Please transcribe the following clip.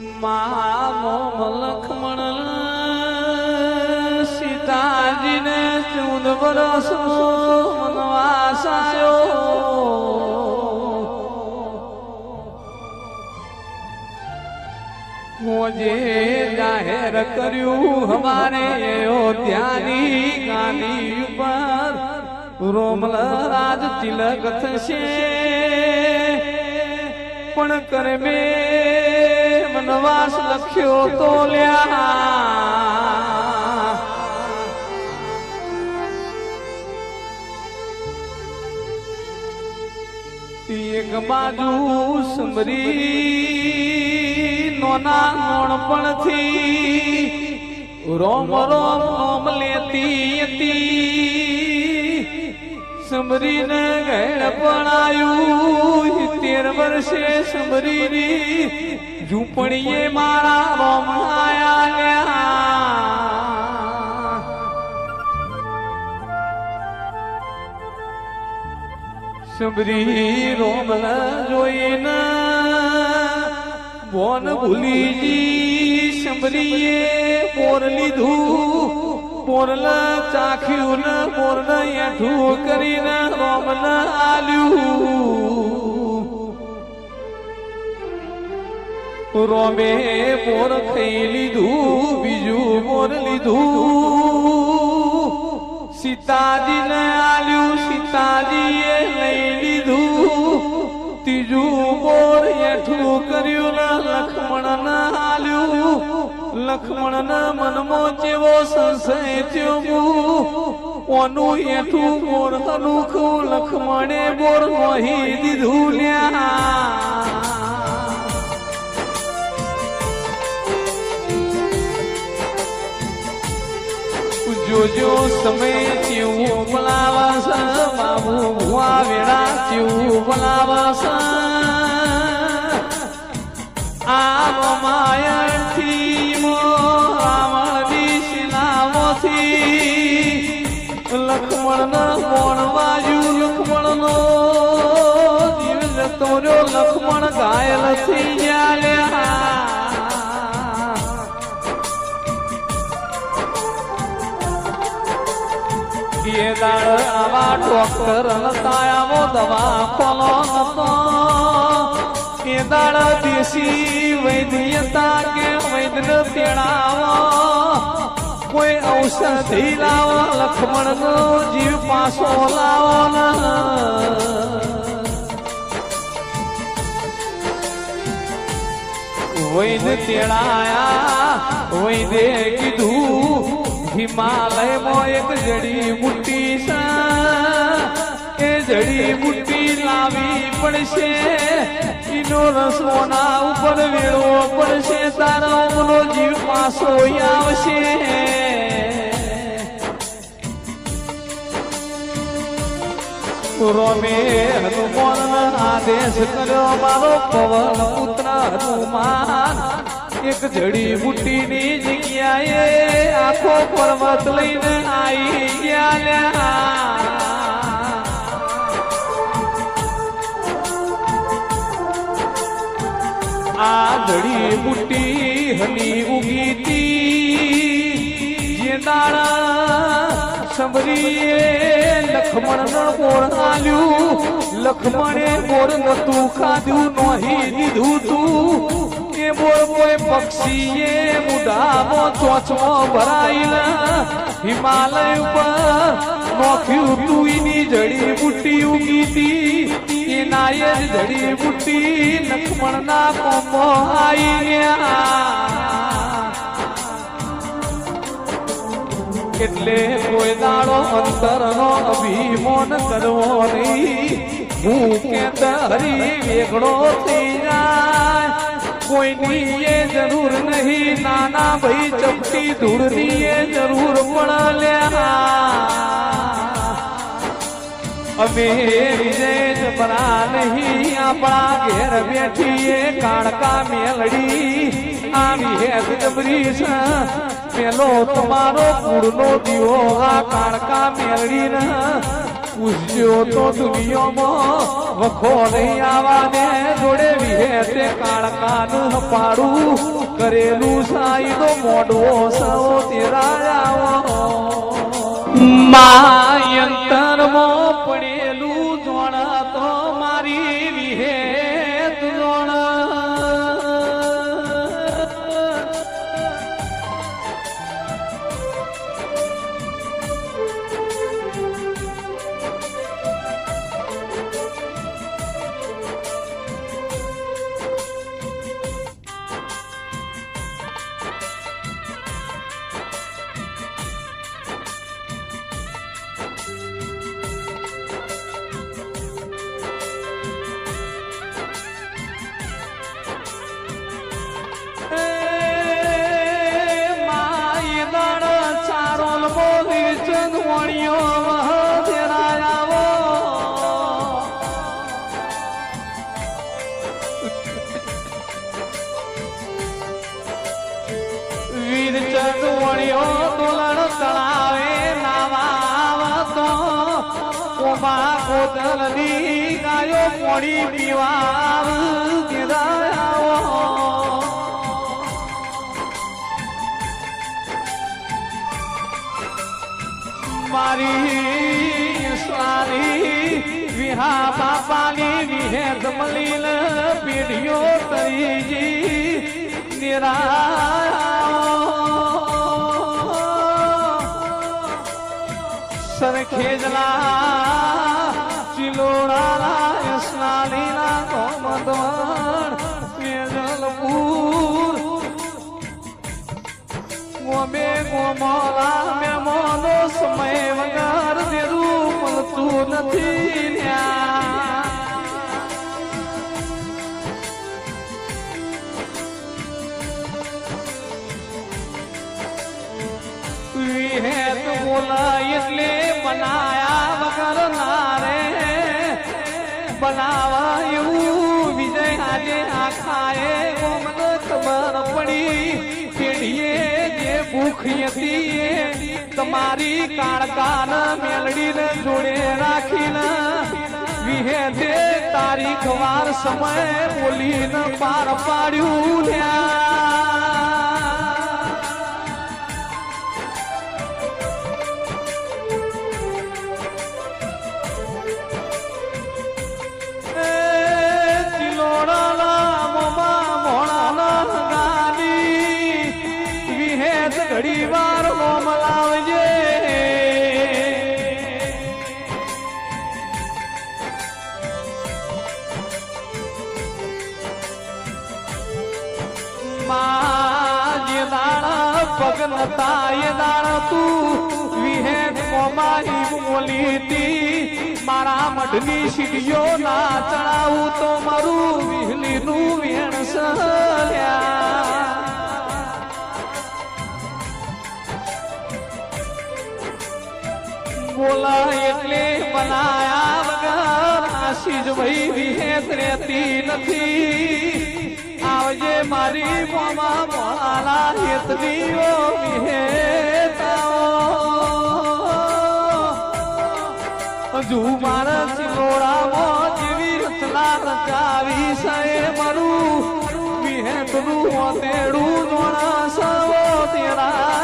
મામો લખમણ સીતાજીને ચૂંદ વર્ષ વનવાસ મોજે જાહેર કર્યું હમારે ત્યાંની ગાદી ઉપર. રોમલ રાજ તિલક થશે. પણ કરમે વનવાસ લખ્યો તો લ્યા. એક બાજુ સમરી નોના નોણપણથી રોમ રોમ રોમ લેતી હતી. સમરીને પણ પણાયું તેર વર્ષે સમરીની ઝૂંપડીએ મારા રોમ આયા સમરી રોમલ જોઈને બોન ભૂલીજી સમરીએ બોર લીધું પોરલ ચાખ્યું ને બોરલ એઠું કરીને રોમલ આલ્યું. રોમે પોર થઈ લીધું, બીજું મોર લીધું. સીતાજીને આલ્યું, સીતાજીએ લઈ લીધું. ત્રીજું મોર એઠું કર્યું ના લક્ષ્મણ આલ્યું. લક્ષ્મણ મનમાં જેવો સંશય ઓનું એઠું મોર અનુખું લક્ષ્મણે બોર મોહી દીધું લ્યા. જોજો સમય ચીવું બોલાવાસા બાબુ ભુવા વેળા કેવું બોલાવસ માયાથી મો રાવણ શિલાઓથી લક્ષ્મણ મોણ બાજુ લક્ષ્મણ નો જીવ જતો રહ્યો લક્ષ્મણ ઘાયલ થઈ દાડ આવા ડોક્ટર નતા આવો દવા ખોલો નતો એ દાળ દેશી વૈદ્યતા કે વૈદ્ય તેડાવો કોઈ ઔષધિ લાવો લક્ષ્મણ નો જીવ પાછો લાવો ના વૈદ્ય તેડાયા વૈદે કીધું, હિમાલયમાં એક જડી બુટ્ટી પડશે? એનો રસોના ઉપર વેળવો પડશે? તારા ઓનો જીવ પાછો આવશે. રોમે હનુમાન આદેશ કર્યો મારો પવન પુત્ર એક જડી બુટ્ટીની જગ્યાએ આખો પર્વત લઈને આવી આ બુટી હની ઉગીતી, જે દાડા સંભરીએ લખમણ ગોળ આલ્યું, લખમણે બોર નતું ખાધું, નોહી દીધું તું. કે બોર કોઈ પક્ષીએ મુઢામો ચોચમો ભરાયેલા, હિમાલય ઉપર નોખ્યું તું, એની જડી બુટી ઉગીતી. એ જ જડી બુટ્ટી, લક્ષ્મણના કોમો આવી એટલે કોઈ દાડો અંતરનો અભિમોન કરવો નહીં. હું કે હરી વેગડો થઈ જાય. કોઈની એ જરૂર નહીં, નાના ભાઈ ચપટી ધૂળની એ જરૂર પણ લ્યા. અમે વિજય પરા નહીં. આપણા ઘેર બેઠીએ કાળકા મેલડી. આવી હે જબરી પેલો તમારો કુળનો દીવો આ કાળકા મેલડી પૂછ્યો તો દુનિયામાં વખો નહીં આવાને. જોડે વિહે તે કાળકાન પાડું કરેલું સાઈનો મોઢવો સૌ તેરા આવો. માયંતરમાં મો જોણા કોમા કોતલની ગાયો પોણી પીવા. મારી સ્વારી વિહા બાપાની વિહેદ મલીલ પીઢીઓ તરીજી નિરા સરખેજલા ચિલોડાલા સ્નાલીના ગોમદવણ સેજલપુર ગોમે ગોમોલા મેમોનો સમય વગર દેરું મળતું નથી ન્યા. બનાવા એવું વિજય આજે આખાએ ગોમને ખબર પડી પેઢીએ જે ભૂખ હતી તમારી કાળકાન મેલડીને જોડે રાખીને. વિહેતે તારીખ વાર સમય બોલીને પાર પાડ્યું. દાણ તાય દાણ તું વિહે મોમાની બોલીતી મારા મઢની સીડીઓ ના ચડાવું તો મારું વિહલીનું વેણ સલ્યા બોલા એટલે બનાયા વગર આશીષ ભાઈ વિહેત રહેતી નથી. આવજે મારી મોમા મોળાના હેતનીઓ વિહેત આવો. હજુ મારા ચિલોડામાં જેવી રચના રચાવી છે મારું વિહેતનું તેડું જોણા સવો તેરા